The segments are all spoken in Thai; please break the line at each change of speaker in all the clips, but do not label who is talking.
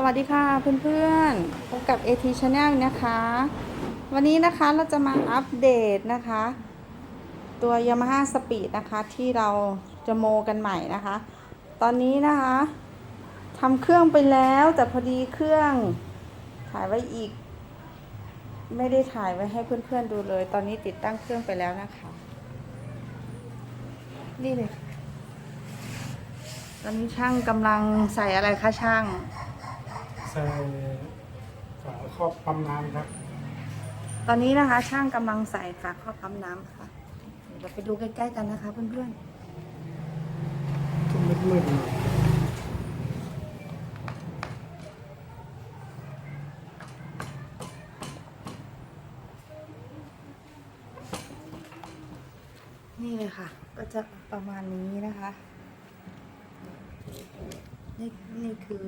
สวัสดีค่ะเพื่อนๆพบกับ AT Channel นะคะ วันนี้นะคะเราจะมาอัปเดตนะคะ ตัว Yamaha Speed นะคะที่เราจะโมกันใหม่นะคะ ตอนนี้นะคะทำเครื่องไปแล้วแต่พอดีเครื่องถ่ายไว้อีก ไม่ได้ถ่ายไว้ให้เพื่อนๆดูเลย ตอนนี้ติดตั้งเครื่องไปแล้วนะคะ นี่เลยตอนนี้ช่างกำลังใส่อะไรคะช่าง
ส่ฝาครอบปั๊มน้ำครับ
ตอนนี้นะคะ ช่างกำลังใส่ฝาครอบปั๊มน้ำค่ะ เดี๋ยวเราไปดูใกล้ๆกันนะคะเพื่อนๆ
ทุ่มมืดๆหน่อย
นี่เลยค่ะ ก็จะประมาณนี้นะคะ นี่นี่คือ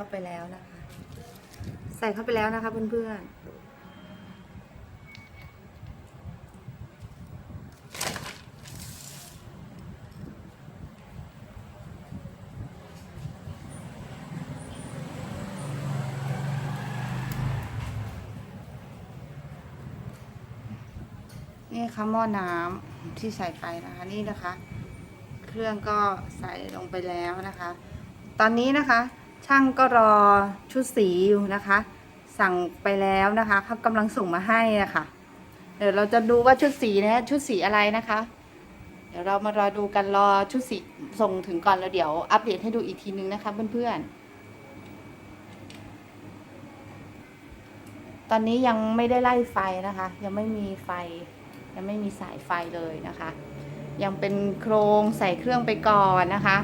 เข้าไปแล้วนะคะ ใส่เข้าไปแล้วนะคะเพื่อนๆนี่ค่ะหม้อน้ำที่ใส่ไปนะคะนี่นะคะ เครื่องก็ใส่ลงไปแล้วนะคะ ตอนนี้นะคะ ช่างก็รอชุดสีอยู่นะคะ สั่งไปแล้วนะคะเขากำลังส่งมาให้อะค่ะเดี๋ยวเราจะดูว่าชุดสีนะชุดสีอะไรนะคะ เดี๋ยวเรามารอดูกันรอชุดสีส่งถึงก่อนแล้วเดี๋ยวอัปเดตให้ดูอีกทีนึงนะคะเพื่อนๆ ตอนนี้ยังไม่ได้ไล่ไฟนะคะ ยังไม่มีไฟ ยังไม่มีสายไฟเลยนะคะ ยังเป็นโครงใส่เครื่องไปก่อนนะคะ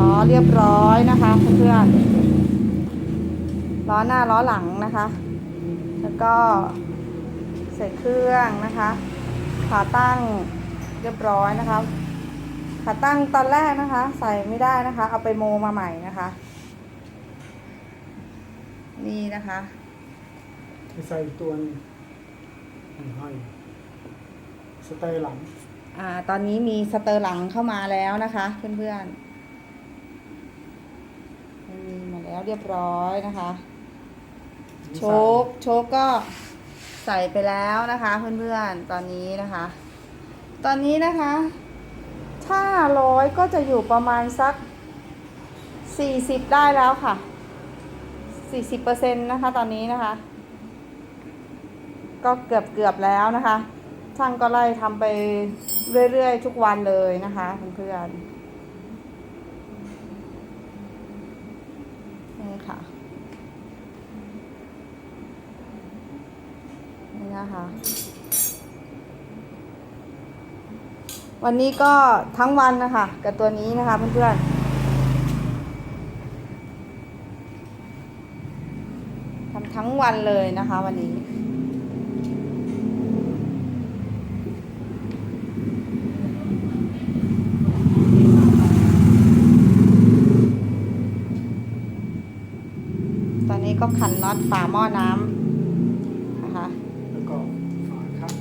ล้อเรียบร้อยนะคะเพื่อนๆล้อหน้าล้อหลังนะคะ แล้วก็ใส่เครื่องนะคะขาตั้งเรียบร้อยนะคะขาตั้งตอนแรกนะคะ ใส่ไม่ได้นะคะ เอาไปโมมาใหม่นะคะ นี่นะคะ
ที่ใส่อีกตัวหนึงนี่ห้อยสเตอร์หลัง
อ่าตอนนี้มีสเตอร์หลังเข้ามาแล้วนะคะ เพื่อนๆมีมา แล้วเรียบร้อยนะคะ โชคโชคก็ใส่ไปแล้วนะคะเพื่อนๆตอนนี้นะคะ ตอนนี้นะคะ ถ้าร้อยก็จะอยู่ประมาณสักสี่สิบได้แล้วค่ะสี่สิบเปอร์เซ็นต์นะคะตอนนี้นะคะ ก็เกือบเกือบๆแล้วนะคะช่างก็ไล่ทำไปเรื่อยๆ ทุกวันเลยนะคะเพื่อนๆนี่ ค่ะ นี่นะคะ วันนี้ก็ทั้งวันนะคะ กับตัวนี้นะคะเพื่อนๆทำทั้งวันเลยนะคะวันนี้ ตอนนี้ก็ขันน็อตฝาหม้อน้ำนะคะ
แล้วก็ฝาคัด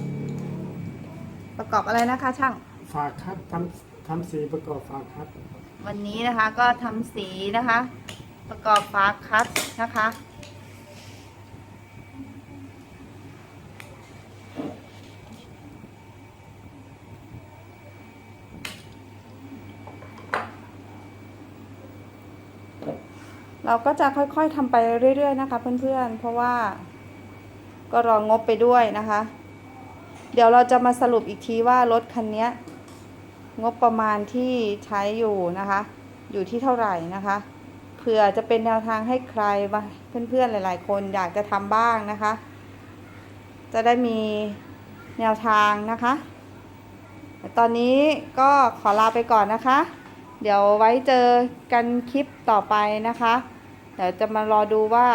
ประกอบอะไรนะคะช่าง
ฝาคัดทำทำสีประกอบฝาคัด
วันนี้นะคะก็ทำสีนะคะ ประกอบฝาคัดนะคะ เราก็จะค่อยๆทำไปเรื่อยๆนะคะ เพื่อนๆ เพราะว่าก็รองงบไปด้วยนะคะ เดี๋ยวเราจะมาสรุปอีกทีว่ารถคันนี้งบประมาณที่ใช้อยู่นะคะ อยู่ที่เท่าไหร่นะคะเผื่อจะเป็นแนวทางให้ใครบ้าเพื่อนๆหลาย ๆ คนอยากจะทำบ้างนะคะ จะได้มีแนวทางนะคะตอนนี้ก็ขอลาไปก่อนนะคะ เดี๋ยวไว้เจอกันคลิปต่อไปนะคะ เดี๋ยวจะมารอดูว่า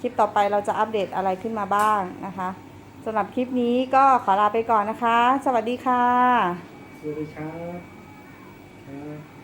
คลิปต่อไปเราจะอัปเดตอะไรขึ้นมาบ้างนะคะสำหรับคลิปนี้ก็ขอลาไปก่อนนะคะ สวัสดีค่ะ
สวัสดีครับ